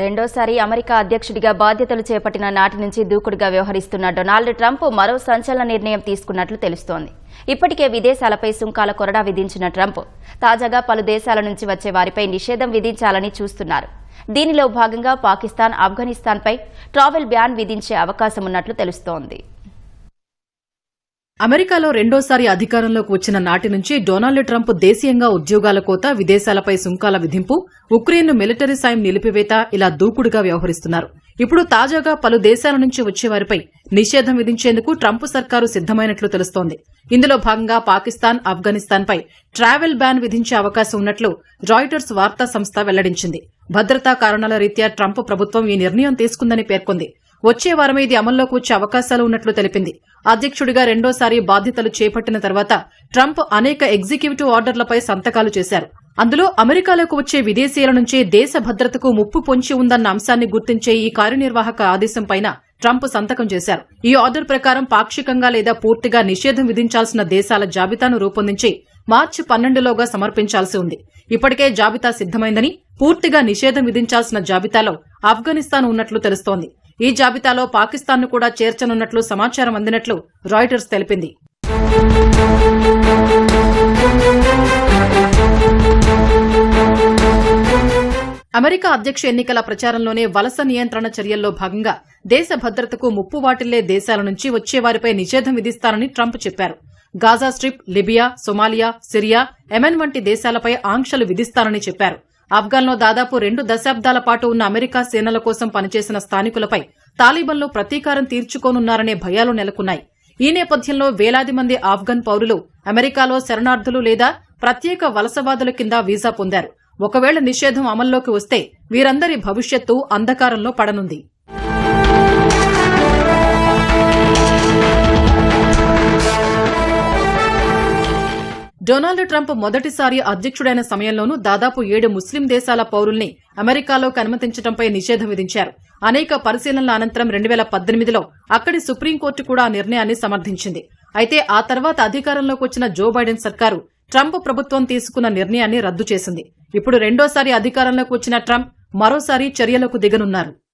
రెండోసారి అమెరికా అధ్యక్షుడిగా బాధ్యతలు చేపట్టిన నాటి నుంచి దూకుడుగా వ్యవహరిస్తున్న డొనాల్డ్ ట్రంప్ మరో సంచలన నిర్ణయం తీసుకున్నట్లు తెలుస్తోంది. ఇప్పటికే విదేశాలపై సుంకాల కొరడా విధించిన ట్రంప్ తాజాగా పలు దేశాల నుంచి వచ్చే వారిపై నిషేధం విధించాలని చూస్తున్నారు. దీనిలో భాగంగా పాకిస్తాన్ ఆఫ్ఘనిస్తాన్పై ట్రావెల్ బ్యాన్ విధించే అవకాశం ఉన్నట్లు తెలుస్తోంది. అమెరికాలో రెండోసారి అధికారంలోకి వచ్చిన నాటి నుంచి డొనాల్డ్ ట్రంప్ దేశీయంగా ఉద్యోగాల కోత విదేశాలపై సుంకాల విధింపు ఉక్రెయిన్ మిలిటరీ సాయం నిలిపివేత ఇలా దూకుడుగా వ్యవహరిస్తున్నారు. ఇప్పుడు తాజాగా పలు దేశాల నుంచి వచ్చేవారిపై నిషేధం విధించేందుకు ట్రంప్ సర్కారు సిద్దమైనట్లు తెలుస్తోంది. ఇందులో భాగంగా పాకిస్తాన్ ఆఫ్ఘనిస్తాన్పై ట్రావెల్ బ్యాన్ విధించే అవకాశం ఉన్నట్లు రాయిటర్స్ వార్తా సంస్థ వెల్లడించింది. భద్రతా కారణాల రీత్యా ట్రంప్ ప్రభుత్వం ఈ నిర్ణయం తీసుకుందని పేర్కొంది. వచ్చే వారమే ఇది అమల్లోకి వచ్చే అవకాశాలు ఉన్నట్లు తెలిపింది. అధ్యక్షుడిగా రెండోసారి బాధ్యతలు చేపట్టిన తర్వాత ట్రంప్ అనేక ఎగ్జిక్యూటివ్ ఆర్డర్లపై సంతకాలు చేశారు. అందులో అమెరికాలోకి వచ్చే విదేశీయుల నుంచే దేశ భద్రతకు ముప్పు పొంచి ఉందన్న అంశాన్ని గుర్తించే ఈ కార్యనిర్వాహక ఆదేశంపైన ట్రంప్ సంతకం చేశారు. ఈ ఆర్డర్ ప్రకారం పాక్షికంగా లేదా పూర్తిగా నిషేధం విధించాల్సిన దేశాల జాబితాను రూపొందించి మార్చి పన్నెండులోగా సమర్పించాల్సి ఉంది. ఇప్పటికే జాబితా సిద్దమైందని పూర్తిగా నిషేధం విధించాల్సిన జాబితాలో ఆఫ్ఘనిస్తాన్ ఉన్నట్లు తెలుస్తోంది. ఈ జాబితాలో పాకిస్తాన్ను కూడా చేర్చనున్నట్లు సమాచారం అందినట్లు రాయిటర్స్ తెలిపింది. అమెరికా అధ్యక్ష ఎన్నికల ప్రచారంలోనే వలస నియంత్రణ చర్యల్లో భాగంగా దేశ భద్రతకు ముప్పు వాటిల్లే దేశాల నుంచి వచ్చేవారిపై నిషేధం విధిస్తారని ట్రంప్ చెప్పారు. Gaza strip Libya Somalia Syria Yemen వంటి దేశాలపై ఆంక్షలు విధిస్తారని చెప్పారు. ఆఫ్ఘన్లో దాదాపు రెండు దశాబ్దాల పాటు ఉన్న అమెరికా సేనల కోసం పనిచేసిన స్థానికులపై తాలిబన్లు ప్రతీకారం తీర్చుకోనున్నారనే భయాలు నెలకొన్నాయి. ఈ నేపథ్యంలో వేలాది మంది ఆఫ్ఘన్ పౌరులు అమెరికాలో శరణార్థులు లేదా ప్రత్యేక వలసవాదుల కింద వీసా పొందారు. ఒకవేళ నిషేధం అమల్లోకి వస్తే వీరందరి భవిష్యత్తు అంధకారంలో పడనుంది. డొనాల్డ్ ట్రంప్ మొదటిసారి అధ్యక్షుడైన సమయంలోనూ దాదాపు ఏడు ముస్లిం దేశాల పౌరుల్ని అమెరికాలోకి అనుమతించడంపై నిషేధం విధించారు. అనేక పరిశీలనల అనంతరం రెండు వేల పద్దెనిమిదిలో అక్కడి సుప్రీంకోర్టు కూడా ఆ నిర్ణయాన్ని సమర్థించింది. అయితే ఆ తర్వాత అధికారంలోకి వచ్చిన జో బైడెన్ సర్కారు ట్రంప్ ప్రభుత్వం తీసుకున్న నిర్ణయాన్ని రద్దు చేసింది. ఇప్పుడు రెండోసారి అధికారంలోకి వచ్చిన ట్రంప్ మరోసారి చర్యలకు దిగనున్నారు.